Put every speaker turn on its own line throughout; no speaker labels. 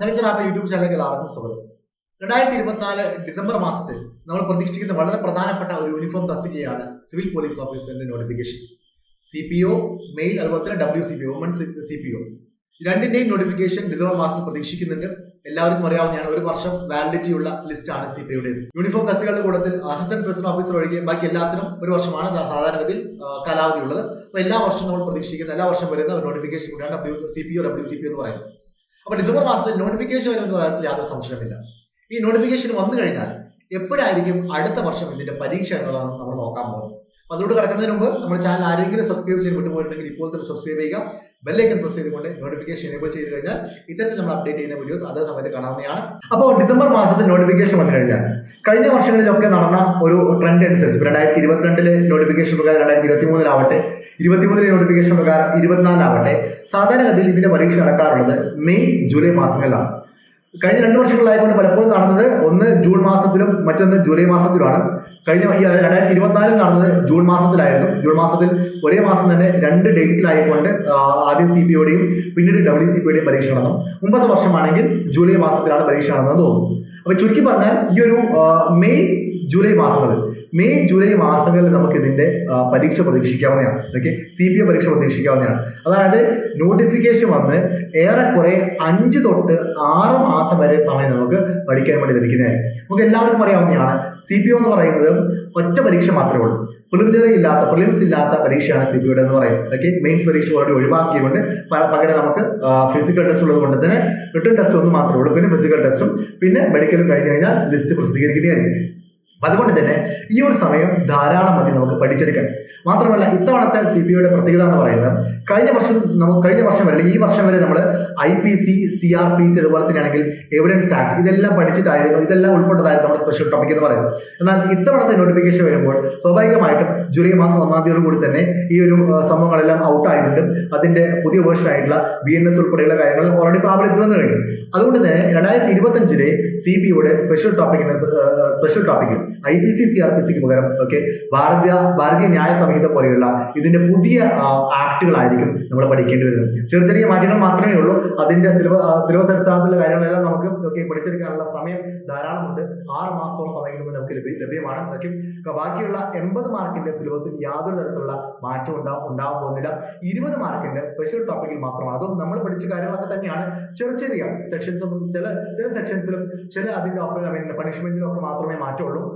ചലച്ചിത്ര app YouTube ചാനലിലേക്ക് എല്ലാവർക്കും സ്വാഗതം. രണ്ടായിരത്തി ഇരുപത്തിനാല് ഡിസംബർ മാസത്തിൽ നമ്മൾ പ്രതീക്ഷിക്കുന്ന വളരെ പ്രധാനപ്പെട്ട ഒരു യൂണിഫോം തസ്തികയാണ് civil police ഓഫീസറിന്റെ notification C P O male അതുപോലെ തന്നെ W C P O woman C P O രണ്ടിന്റെയും നോട്ടിഫിക്കേഷൻ ഡിസംബർ മാസത്തിൽ പ്രതീക്ഷിക്കുന്നുണ്ട്. എല്ലാവർക്കും അറിയാവുന്നതാണ് ഒരു വർഷം വാലിഡിറ്റി ഉള്ള ലിസ്റ്റാണ് സി പി ഒയുടെ യൂണിഫോം തസ്തികളുടെ കൂട്ടത്തിൽ അസിസ്റ്റന്റ് പ്രസിഡന്റ് ഓഫീസർ ഒഴികെ ബാക്കി എല്ലാത്തിനും ഒരു വർഷമാണ് സാധാരണഗതിയിൽ കാലാവധി ഉള്ളത്. അപ്പോൾ എല്ലാ വർഷവും നമ്മൾ പ്രതീക്ഷിക്കുന്ന എല്ലാ വർഷം വരുന്ന നോട്ടിഫിക്കേഷൻ കൂടിയാണ് W C P O W C P എന്ന് പറയുന്നത്. അപ്പോൾ ഡിസംബർ മാസത്തിൽ നോട്ടിഫിക്കേഷൻ വരുന്ന കാര്യത്തിൽ യാതൊരു സംശയമില്ല ഈ നോട്ടിഫിക്കേഷൻ വന്നു കഴിഞ്ഞാൽ എപ്പോഴായിരിക്കും അടുത്ത വർഷം ഇതിന്റെ പരീക്ഷ എന്നുള്ളതാണ് നമ്മൾ നോക്കാൻ പോകുന്നത്. അപ്പോൾ അതിലൂടെ കിടക്കുന്നതിന് മുമ്പ് നമ്മുടെ ചാനൽ ആരെങ്കിലും സബ്സ്ക്രൈബ് ചെയ്ത് വിട്ടുപോയിട്ടുണ്ടെങ്കിൽ ഇപ്പോൾ തന്നെ സബ്സ്ക്രൈബ് ചെയ്യുക. ബെല്ലൈക്കൻ പ്രസ് ചെയ്തുകൊണ്ട് നോട്ടിഫിക്കേഷൻ എനേബിൾ ചെയ്ത് കഴിഞ്ഞാൽ ഇത്തരത്തിൽ നമ്മൾ അപ്ഡേറ്റ് ചെയ്യുന്ന വീഡിയോസ് അതേ സമയത്ത് കാണാവുന്നതാണ്. അപ്പോൾ ഡിസംബർ മാസത്തിൽ നോട്ടിഫിക്കേഷൻ വന്നു കഴിഞ്ഞാൽ കഴിഞ്ഞ വർഷങ്ങളിലൊക്കെ നടന്ന ഒരു ട്രെൻഡ് അനുസരിച്ച് രണ്ടായിരത്തി ഇരുപത്തിരണ്ടിലെ നോട്ടിഫിക്കേഷൻ പ്രകാരം രണ്ടായിരത്തി ഇരുപത്തി മൂന്നിലാവട്ടെ ഇരുപത്തിമൂന്നിലെ നോട്ടിഫിക്കേഷൻ പ്രകാരം ഇരുപത്തിനാലാവട്ടെ സാധാരണഗതിയിൽ ഇതിന്റെ പരീക്ഷ നടക്കാറുള്ളത് മെയ് ജൂലൈ മാസങ്ങളിലാണ്. കഴിഞ്ഞ രണ്ട് വർഷങ്ങളിലായതുകൊണ്ട് പലപ്പോഴും നടന്നത് ഒന്ന് ജൂൺ മാസത്തിലും മറ്റൊന്ന് ജൂലൈ മാസത്തിലുമാണ്. കഴിഞ്ഞ ഈ രണ്ടായിരത്തി ഇരുപത്തിനാലിൽ നടന്നത് ജൂൺ മാസത്തിലായിരുന്നു. ജൂൺ മാസത്തിൽ ഒരേ മാസം തന്നെ രണ്ട് ഡേറ്റിലായിക്കൊണ്ട് ആദ്യം സി പി ഒയുടെയും പിന്നീട് ഡബ്ല്യു സി പി യുടെയും പരീക്ഷ നടന്നു. മുമ്പത്തെ വർഷമാണെങ്കിൽ ജൂലൈ മാസത്തിലാണ് പരീക്ഷ നടന്നത് തോന്നുന്നു. അപ്പൊ ചുരുക്കി പറഞ്ഞാൽ ഈ ഒരു മെയ് ജൂലൈ മാസങ്ങളിൽ മെയ് ജൂലൈ മാസങ്ങളിൽ നമുക്ക് ഇതിന്റെ പരീക്ഷ പ്രതീക്ഷിക്കാവുന്നതാണ്. ഓക്കെ? സി പി എ പരീക്ഷ പ്രതീക്ഷിക്കാവുന്നതാണ്. അതായത് നോട്ടിഫിക്കേഷൻ വന്ന് ഏറെക്കുറെ അഞ്ച് തൊട്ട് ആറ് മാസം വരെ സമയം നമുക്ക് പഠിക്കാൻ വേണ്ടി ലഭിക്കുന്നതായിരിക്കും. നമുക്ക് എല്ലാവർക്കും അറിയാവുന്നതാണ് സി പി ഒ എന്ന് പറയുന്നത് ഒറ്റ പരീക്ഷ മാത്രമേ ഉള്ളൂ. പ്രിലിമിനറി ഇല്ലാത്ത പ്രിലിംസ് ഇല്ലാത്ത പരീക്ഷയാണ് സി പി എന്ന് പറയുന്നത്. ഓക്കെ? മെയിൻസ് പരീക്ഷ ഓൾറെഡി ഒഴിവാക്കിയതുകൊണ്ട് പകരം നമുക്ക് ഫിസിക്കൽ ടെസ്റ്റ് ഉള്ളത് കൊണ്ട് തന്നെ റിട്ടേൺ ടെസ്റ്റ് ഒന്നും മാത്രമേ ഉള്ളൂ. പിന്നെ ഫിസിക്കൽ ടെസ്റ്റും പിന്നെ മെഡിക്കലും കഴിഞ്ഞ് കഴിഞ്ഞാൽ ലിസ്റ്റ് പ്രസിദ്ധീകരിക്കുന്നതായിരിക്കും. അതുകൊണ്ട് തന്നെ ഈ ഒരു സമയം ധാരാളം മതി നമുക്ക് പഠിച്ചെടുക്കാൻ. മാത്രമല്ല ഇത്തവണത്തെ സി പി ഐയുടെ പ്രത്യേകത എന്ന് പറയുന്നത് കഴിഞ്ഞ വർഷം നമുക്ക് കഴിഞ്ഞ വർഷം വരെ ഈ വർഷം വരെ നമ്മൾ I P C C R P C അതുപോലെ തന്നെയാണെങ്കിൽ എവിഡൻസ് ആക്ട് ഇതെല്ലാം പഠിച്ചിട്ടായിരുന്നു ഇതെല്ലാം ഉൾപ്പെട്ടതായിരുന്നു നമ്മുടെ സ്പെഷ്യൽ ടോപ്പിക് എന്ന് പറയുന്നത്. എന്നാൽ ഇത്തവണത്തെ നോട്ടിഫിക്കേഷൻ വരുമ്പോൾ സ്വാഭാവികമായിട്ടും ജൂലൈ മാസം ഒന്നാം തീയതി കൂടി തന്നെ ഈ ഒരു സംഭവങ്ങളെല്ലാം ഔട്ട് ആയിട്ടുണ്ട് അതിന്റെ പുതിയ വേർഷൻ ആയിട്ടുള്ള ബി എൻ എസ് ഉൾപ്പെടെയുള്ള കാര്യങ്ങൾ ഓൾറെഡി പ്രാബല്യത്തിൽ വന്നു കഴിഞ്ഞു. അതുകൊണ്ട് തന്നെ രണ്ടായിരത്തി ഇരുപത്തഞ്ചിലെ സി പി യുടെ സ്പെഷ്യൽ ടോപ്പിക്കിന് സ്പെഷ്യൽ ടോപ്പിക്കിൽ I P C C R P സിക്ക് പകരം ഓക്കെ ഭാരതീയ ഭാരതീയ ന്യായ സംഹിത പോലെയുള്ള ഇതിന്റെ പുതിയ ആക്ടുകളായിരിക്കും നമ്മൾ പഠിക്കേണ്ടി വരുന്നത്. ചെറിയ ചെറിയ മാറ്റങ്ങൾ മാത്രമേ ഉള്ളൂ. അതിന്റെ സിലബസ് സിലബസ് അടിസ്ഥാനത്തിലുള്ള കാര്യങ്ങളെല്ലാം നമുക്ക് ഓക്കെ പഠിച്ചെടുക്കാനുള്ള സമയം ധാരാളമുണ്ട്. ആറ് മാസത്തോളം സമയം കൊണ്ട് നമുക്ക് ലഭ്യ- ലഭ്യമാണ്. ഓക്കെ ബാക്കിയുള്ള എൺപത് മാർക്കിന്റെ സിലബസിൽ യാതൊരു തരത്തിലുള്ള മാറ്റവും ഉണ്ടാവും ഉണ്ടാവാൻ പോകുന്നില്ല. ഇരുപത് മാർക്കിന്റെ സ്പെഷ്യൽ ടോപ്പിക്കിൽ മാത്രമാണ്. അതും നമ്മൾ പഠിച്ച കാര്യങ്ങളൊക്കെ തന്നെയാണ്. ചെറിയ ചെറിയ സെക്ഷൻസും ചില ചില സെക്ഷൻസിലും ചില അതിന്റെ ഓഫർ ഐ പണിഷ്മെന്റിലും ഒക്കെ മാത്രമേ മാറ്റമുള്ളൂ.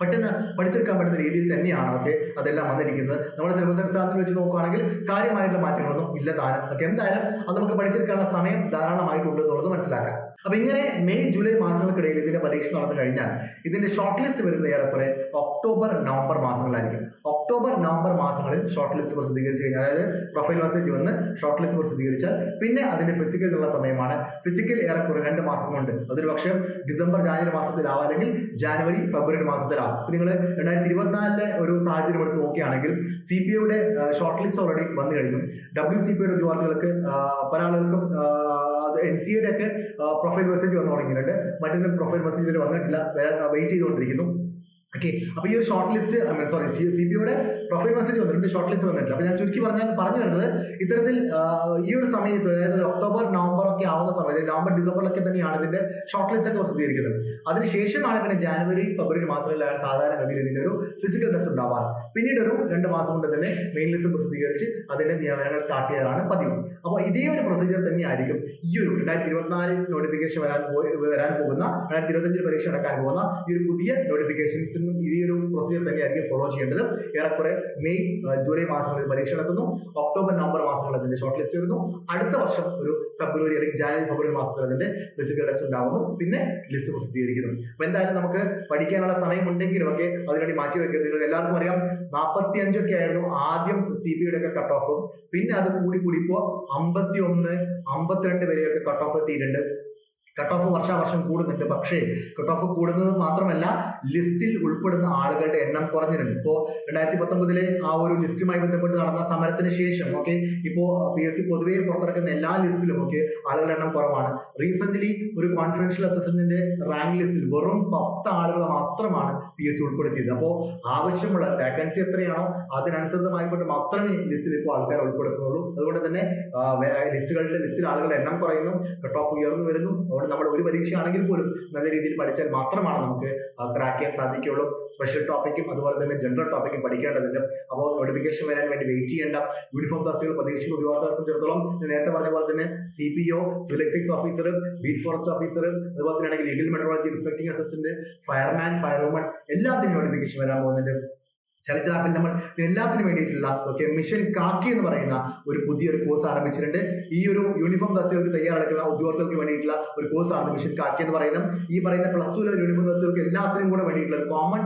പെട്ടെന്ന് പഠിച്ചെടുക്കാൻ പറ്റുന്ന രീതിയിൽ തന്നെയാണ് ഓക്കെ അതെല്ലാം വന്നിരിക്കുന്നത്. നമ്മുടെ സിലബസ് അടിസ്ഥാനത്തിൽ വെച്ച് നോക്കുകയാണെങ്കിൽ കാര്യമായിട്ടുള്ള മാറ്റങ്ങളൊന്നും ഇല്ല താനും ഓക്കെ എന്തായാലും അത് നമുക്ക് പഠിച്ചെടുക്കാനുള്ള സമയം ധാരാളമായിട്ടുണ്ട് എന്നുള്ളത് മനസ്സിലാക്കാം. അപ്പൊ ഇങ്ങനെ മെയ് ജൂലൈ മാസങ്ങൾക്കിടയിൽ ഇതിന്റെ പരീക്ഷ നടന്നു കഴിഞ്ഞാൽ ഇതിന്റെ ഷോർട്ട് ലിസ്റ്റ് വരുന്ന ഏറെക്കുറെ ഒക്ടോബർ നവംബർ മാസങ്ങളായിരിക്കും ഒക്ടോബർ നവംബർ മാസങ്ങളിൽ ഷോർട്ട് ലിസ്റ്റ് പ്രസിദ്ധീകരിച്ച് കഴിഞ്ഞാൽ അതായത് പ്രൊഫൈൽ മെസ്സേജ് വന്ന് ഷോർട്ട് ലിസ്റ്റ് പ്രസിദ്ധീകരിച്ചാൽ പിന്നെ അതിന്റെ ഫിസിക്കൽ എന്നുള്ള സമയമാണ്. ഫിസിക്കൽ ഏറെക്കുറെ രണ്ട് മാസം കൊണ്ട് അതൊരു പക്ഷേ ഡിസംബർ ജാനുവരി മാസത്തിലാവാം അല്ലെങ്കിൽ ജാനുവരി ഫെബ്രുവരി മാസത്തിലാവും. ഇപ്പൊ നിങ്ങൾ രണ്ടായിരത്തി ഇരുപത്തിനാലിലെ ഒരു സാഹചര്യം എടുത്ത് നോക്കുകയാണെങ്കിൽ സി പി ഐയുടെ ഷോർട്ട് ലിസ്റ്റ് ഓൾറെഡി വന്നു കഴിഞ്ഞു. ഡബ്ല്യു സി പി ഐയുടെ ഉദ്യോഗാർത്ഥികൾക്ക് പല ആളുകൾക്കും എൻ സി ഐയുടെ ഒക്കെ പ്രൊഫൈൽ മെസ്സേജ് വന്നു തുടങ്ങിയിട്ടുണ്ട്. മറ്റൊന്നും പ്രൊഫൈൽ മെസ്സേജ് വന്നിട്ടില്ല. വെയിറ്റ് ചെയ്തുകൊണ്ടിരിക്കുന്നു. ഓക്കെ അപ്പൊ ഈ ഒരു short list sorry C P യുടെ പ്രൊഫൈൽ മെസ്സേജ് വന്നിട്ടുണ്ട് ഷോർട്ട് ലിസ്റ്റ് വന്നിട്ടുണ്ട്. അപ്പൊ ഞാൻ ചുരുക്കി പറഞ്ഞാൽ പറഞ്ഞു വരുന്നത് ഇത്തരത്തിൽ ഈ ഒരു സമയത്ത് അതായത് ഒക്ടോബർ നവംബർ ഒക്കെ ആവുന്ന സമയത്ത് നവംബർ ഡിസംബറിലൊക്കെ തന്നെയാണ് ഇതിന്റെ ഷോർട്ട് ലിസ്റ്റ് ഒക്കെ പ്രസിദ്ധീകരിക്കുന്നത്. അതിനുശേഷമാണ് പിന്നെ ജാനുവരി ഫെബ്രുവരി മാസങ്ങളിലാണ് സാധാരണ ഗതിയിൽ ഇതിന്റെ ഒരു ഫിസിക്കൽ ടെസ്റ്റ് ഉണ്ടാവാറ്. പിന്നീട് ഒരു രണ്ട് മാസം കൊണ്ട് തന്നെ മെയിൻ ലിസ്റ്റ് പ്രസിദ്ധീകരിച്ച് അതിന്റെ നിയമനങ്ങൾ സ്റ്റാർട്ട് ചെയ്യാറാണ് പതിവ്. അപ്പോൾ ഇതേ ഒരു പ്രൊസീജിയർ തന്നെയായിരിക്കും ഈ ഒരു രണ്ടായിരത്തി ഇരുപത്തിനാലിൽ നോട്ടിഫിക്കേഷൻ വരാൻ വരാൻ പോകുന്ന രണ്ടായിരത്തി ഇരുപത്തഞ്ചിൽ പരീക്ഷ നടക്കാൻ പോകുന്ന ഈ ഒരു പുതിയ നോട്ടിഫിക്കേഷൻസിനും ഇതേ ഒരു പ്രൊസീജിയർ തന്നെയായിരിക്കും ഫോളോ ചെയ്യേണ്ടത്. ഏറെക്കുറെ മെയ് ജൂലൈ മാസങ്ങളിൽ പരീക്ഷ നടത്തുന്നു ഒക്ടോബർ നവംബർ മാസങ്ങളിൽ അതിന്റെ ഷോർട്ട് ലിസ്റ്റ് വരുന്നു. അടുത്ത വർഷം ഒരു ഫെബ്രുവരി അല്ലെങ്കിൽ ജാനുവരി ഫെബ്രുവരി മാസത്തിൽ അതിന്റെ ഫിസിക്കൽ ടെസ്റ്റ് ഉണ്ടാകുന്നു പിന്നെ ലിസ്റ്റ് പ്രസിദ്ധീകരിക്കുന്നു. അപ്പൊ എന്തായാലും നമുക്ക് പഠിക്കാനുള്ള സമയം ഉണ്ടെങ്കിലും ഒക്കെ അതിനുവേണ്ടി മാറ്റി വെക്കരുത്. നിങ്ങൾക്ക് എല്ലാവർക്കും അറിയാം നാൽപ്പത്തി അഞ്ചൊക്കെ ആയിരുന്നു ആദ്യം സി ബി യുടെ ഒക്കെ കട്ട് ഓഫ് പിന്നെ അത് കൂടി കൂടി ഇപ്പോൾ അമ്പത്തി ഒന്ന് അമ്പത്തിരണ്ട് വരെയൊക്കെ കട്ട് ഓഫ് എത്തിയിട്ടുണ്ട്. കട്ട് ഓഫ് വർഷാവർഷം കൂടുന്നുണ്ട്. പക്ഷേ കട്ട് ഓഫ് കൂടുന്നത് മാത്രമല്ല ലിസ്റ്റിൽ ഉൾപ്പെടുന്ന ആളുകളുടെ എണ്ണം കുറഞ്ഞിട്ടുണ്ട്. ഇപ്പോൾ രണ്ടായിരത്തി പത്തൊമ്പതിലെ ആ ഒരു ലിസ്റ്റുമായി ബന്ധപ്പെട്ട് നടന്ന സമരത്തിന് ശേഷം ഓക്കെ ഇപ്പോൾ പി എസ് സി പൊതുവെ പുറത്തിറക്കുന്ന എല്ലാ ലിസ്റ്റിലും ഒക്കെ ആളുകളുടെ എണ്ണം കുറവാണ്. റീസെന്റ് ഒരു കോൺഫിഡൻഷ്യൽ അസസ്മെന്റിന്റെ റാങ്ക് ലിസ്റ്റിൽ വെറും പത്ത് ആളുകളെ മാത്രമാണ് പി എസ് സി ഉൾപ്പെടുത്തിയത്. അപ്പോൾ ആവശ്യമുള്ള വേക്കൻസി എത്രയാണോ അതിനനുസൃതമായിക്കൊണ്ട് മാത്രമേ ലിസ്റ്റിൽ ഇപ്പോൾ ആൾക്കാർ ഉൾപ്പെടുത്തുന്നുള്ളൂ. അതുകൊണ്ട് തന്നെ ലിസ്റ്റുകളുടെ ലിസ്റ്റിൽ ആളുകളുടെ എണ്ണം കുറയുന്നു കട്ട് ഓഫ് ഉയർന്നു വരുന്നു. അതുകൊണ്ട് നമ്മൾ ഒരു പരീക്ഷയാണെങ്കിൽ പോലും നല്ല രീതിയിൽ പഠിച്ചാൽ മാത്രമാണ് നമുക്ക് ക്രാക്ക് ചെയ്യാൻ സാധിക്കുകയുള്ളൂ. സ്പെഷ്യൽ ടോപ്പിക്കും അതുപോലെ തന്നെ ജനറൽ ടോപ്പിക്കും പഠിക്കേണ്ടതുണ്ട്. അപ്പോൾ നോട്ടിഫിക്കേഷൻ വരാൻ വേണ്ടി വെയിറ്റ് ചെയ്യേണ്ട. യൂണിഫോം ക്ലാസ്സുകൾ പ്രതീക്ഷിക്കുന്ന ഉദ്യോഗാർത്ഥികളെ സംബന്ധിച്ചിടത്തോളം നേരത്തെ പറഞ്ഞ പോലെ തന്നെ C P O civil excise officer beat forest officer അതുപോലെ തന്നെ ആണെങ്കിൽ legal metrology inspecting assistant fireman firewoman എല്ലാത്തിനും നോട്ടിഫിക്കേഷൻ വരാൻ പോകുന്നുണ്ട്. ചലച്ചിത്ര നമ്മൾ എല്ലാത്തിനും വേണ്ടിയിട്ടുള്ള ഓക്കെ മിഷൻ കാക്കി എന്ന് പറയുന്ന ഒരു പുതിയൊരു കോഴ്സ് ആരംഭിച്ചിട്ടുണ്ട്. ഈ ഒരു യൂണിഫോം തസ്തികൾക്ക് തയ്യാറെടുക്കുന്ന ഉദ്യോഗാർത്ഥികൾക്ക് വേണ്ടിയിട്ടുള്ള ഒരു കോഴ്സാണ് മിഷൻ കാക്കി എന്ന് പറയുന്നത്. ഈ പറയുന്ന പ്ലസ് ടു യൂണിഫോം തസ്തികൾക്ക് എല്ലാത്തിനും കൂടെ വേണ്ടിയിട്ടുള്ള ഒരു കോമൺ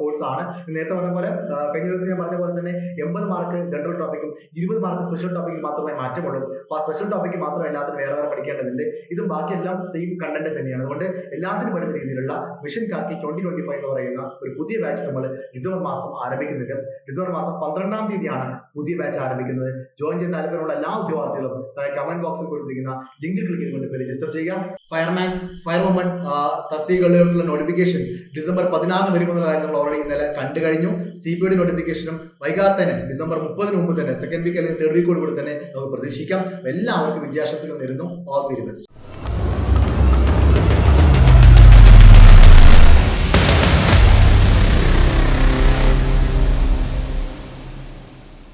കോഴ്സാണ് നേരത്തെ പറഞ്ഞ പോലെ കഴിഞ്ഞ ദിവസം ഞാൻ പറഞ്ഞ പോലെ തന്നെ എൺപത് മാർക്ക് ജനറൽ ടോപ്പിക്കും ഇരുപത് മാർക്ക് സ്പെഷ്യൽ ടോപ്പിക്കിൽ മാത്രമേ മാറ്റമുള്ളൂ. അപ്പോൾ ആ സ്പെഷ്യൽ ടോപ്പിക്ക് മാത്രം എല്ലാത്തിനും വേറെ വേറെ പഠിക്കേണ്ടതുണ്ട്. ഇതും ബാക്കിയെല്ലാം സെയിം കണ്ടന്റ് തന്നെയാണ്. അതുകൊണ്ട് എല്ലാത്തിനും പഠിക്കുന്ന രീതിയിലുള്ള mission khaki twenty twenty five എന്ന് പറയുന്ന ഒരു പുതിയ ബാച്ച് നമ്മൾ ഡിസംബർ മാസം ആരംഭിക്കുന്നുണ്ട്. ഡിസംബർ മാസം പന്ത്രണ്ടാം തീയതിയാണ് പുതിയ ബാച്ച് ആരംഭിക്കുന്നത്. ജോയിൻ ചെയ്യുന്ന താല്പര്യമുള്ള എല്ലാ ഉദ്യോഗാർത്ഥികളും കമന്റ് ബോക്സിൽ കൊടുത്തിരിക്കുന്ന ലിങ്ക് ക്ലിക്ക് ചെയ്തുകൊണ്ട് രജിസ്റ്റർ ചെയ്യുക. ഫയർമാൻ ഫയർവുമൺ തസ്തികകളിലേക്കുള്ള നോട്ടിഫിക്കേഷൻ ഡിസംബർ പതിനാറിന് വരുമെന്നുള്ള കാര്യം നമ്മൾ ഓൾറെഡി ഇന്നലെ കണ്ടു കഴിഞ്ഞു. സി പി ഡി നോട്ടിഫിക്കേഷനും വൈകാതെ തന്നെ ഡിസംബർ മുപ്പതിന് മുമ്പ് തന്നെ സെക്കൻഡ് വീക്ക് അല്ലെങ്കിൽ തേർഡ് വീക്കോട് കൂടി തന്നെ നമുക്ക് പ്രതീക്ഷിക്കാം. എല്ലാവർക്കും വിദ്യാഭ്യാസത്തിൽ നേരുന്നു. All the best